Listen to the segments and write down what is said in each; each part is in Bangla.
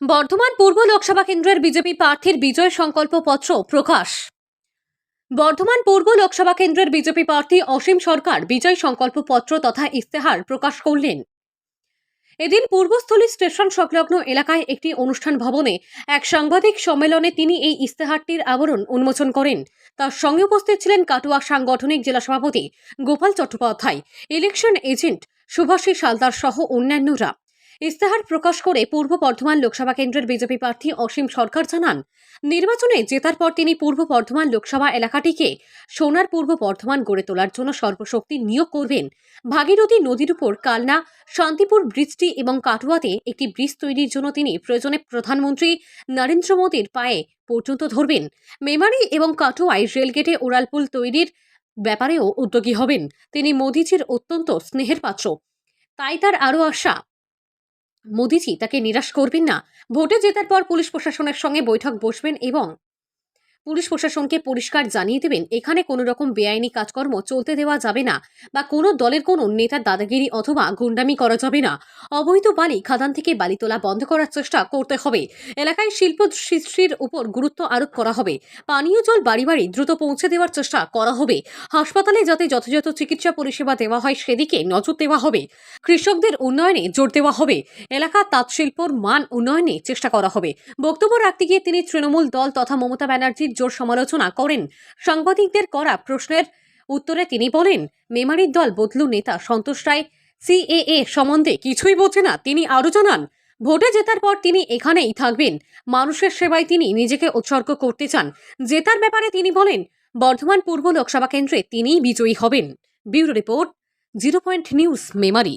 বর্ধমান পূর্ব লোকসভা কেন্দ্রের বিজেপি প্রার্থীর বিজয় সংকল্প পত্র প্রকাশ। বর্ধমান পূর্ব লোকসভা কেন্দ্রের বিজেপি প্রার্থী অসীম সরকার বিজয় সংকল্প পত্র তথা ইস্তেহার প্রকাশ করলেন। এদিন পূর্বস্থলী স্টেশন সংলগ্ন এলাকায় একটি অনুষ্ঠান ভবনে এক সাংবাদিক সম্মেলনে তিনি এই ইস্তেহারটির আবরণ উন্মোচন করেন। তার সঙ্গে উপস্থিত ছিলেন কাটুয়া সাংগঠনিক জেলা সভাপতি গোপাল চট্টোপাধ্যায়, ইলেকশন এজেন্ট সুভাষী সালদার সহ অন্যান্যরা। ইস্তেহার প্রকাশ করে পূর্ব বর্ধমান লোকসভা কেন্দ্রের বিজেপি প্রার্থী অসীম সরকার জানান, নির্বাচনে জেতার পর তিনি পূর্ব বর্ধমান লোকসভা এলাকাটিকে সোনার পূর্ব বর্ধমান গড়ে তোলার জন্য সর্বশক্তি নিয়োগ করবেন। ভাগীরথী নদীর উপর কালনা, শান্তিপুর ব্রিজটি এবং কাটুয়াতে একটি ব্রিজ তৈরির জন্য তিনি প্রয়োজনে প্রধানমন্ত্রী নরেন্দ্র মোদীর পায়ে পর্যন্ত ধরবেন। মেমারি এবং কাটুয়ায় রেলগেটে উড়ালপুল তৈরির ব্যাপারেও উদ্যোগী হবেন। তিনি মোদিজির অত্যন্ত স্নেহের পাত্র। তাই তার আরও আশা মোদিজি তাকে নিরাশ করবেন না। ভোটে জেতার পর পুলিশ প্রশাসনের সঙ্গে বৈঠক বসবেন এবং পুলিশ প্রশাসনকে পরিষ্কার জানিয়ে দেবেন, এখানে কোনো রকম বেআইনি কাজকর্ম চলতে দেওয়া যাবে না বা কোনো দলের কোনো নেতার দাদাগিরি অথবা গুন্ডামি করা যাবে না। অবৈধ বালি খাদান থেকে বালি তোলা বন্ধ করার চেষ্টা করতে হবে। এলাকায় শিল্প সৃষ্টির উপর গুরুত্ব আরোপ করা হবে। পানীয় জল বাড়ি বাড়ি দ্রুত পৌঁছে দেওয়ার চেষ্টা করা হবে। হাসপাতালে যাতে যথাযথ চিকিৎসা পরিষেবা দেওয়া হয়, সেদিকে নজর দেওয়া হবে। কৃষকদের উন্নয়নে জোর দেওয়া হবে। এলাকার তাঁতশিল্পর মান উন্নয়নে চেষ্টা করা হবে। বক্তব্য রাখতে গিয়ে তিনি তৃণমূল দল তথা মমতা ব্যানার্জির জোর সমালোচনা করেন। সাংবাদিকদের করা প্রশ্নের উত্তরে তিনি বলেন, মেমারির দল বদলু নেতা সন্তোষ রায়, সিএএ সম্বন্ধে কিছুই বোঝে না, তিনি আরও জানান, ভোটে জেতার পর তিনি এখানেই থাকবেন, মানুষের সেবায় তিনি নিজেকে উৎসর্গ করতে চান। জেতার ব্যাপারে তিনি বলেন, বর্ধমান পূর্ব লোকসভা কেন্দ্রে তিনিই বিজয়ী হবেন। Bureau report, zero point news, Memari.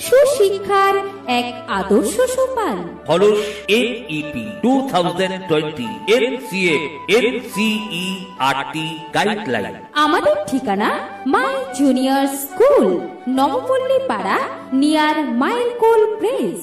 সুশিক্ষার এক আদর্শ সোপান খরচ NEP two thousand twenty NCERT guideline আমাদের ঠিকানা মাই জুনিয়র স্কুল নবপল্লী পাড়া নিয়ার মাইলকোল প্রেস